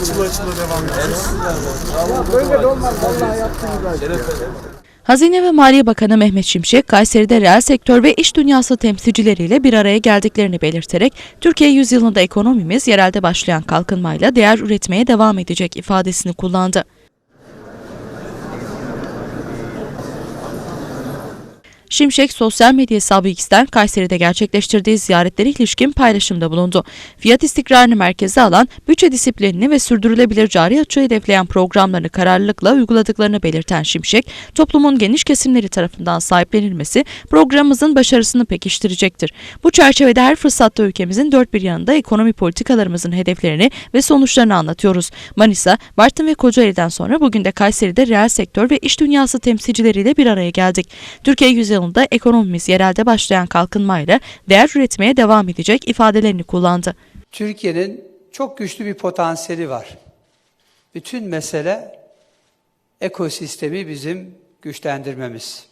açılı açılı devam edeceğiz. Böyle de olmaz vallahi yaptınız artık. Hazine ve Maliye Bakanı Mehmet Şimşek, Kayseri'de reel sektör ve iş dünyası temsilcileriyle bir araya geldiklerini belirterek, Türkiye yüzyılında ekonomimiz yerelde başlayan kalkınmayla değer üretmeye devam edecek ifadesini kullandı. Şimşek sosyal medya hesabı X'ten Kayseri'de gerçekleştirdiği ziyaretlere ilişkin paylaşımda bulundu. Fiyat istikrarını merkeze alan, bütçe disiplinini ve sürdürülebilir cari açığı hedefleyen programlarını kararlılıkla uyguladıklarını belirten Şimşek, toplumun geniş kesimleri tarafından sahiplenilmesi programımızın başarısını pekiştirecektir. Bu çerçevede her fırsatta ülkemizin dört bir yanında ekonomi politikalarımızın hedeflerini ve sonuçlarını anlatıyoruz. Manisa, Bartın ve Kocaeli'den sonra bugün de Kayseri'de reel sektör ve iş dünyası temsilcileriyle bir araya geldik. Türkiye yüzyılında ekonomimiz yerelde başlayan kalkınmayla değer üretmeye devam edecek ifadelerini kullandı. Türkiye'nin çok güçlü bir potansiyeli var. Bütün mesele ekosistemi bizim güçlendirmemiz.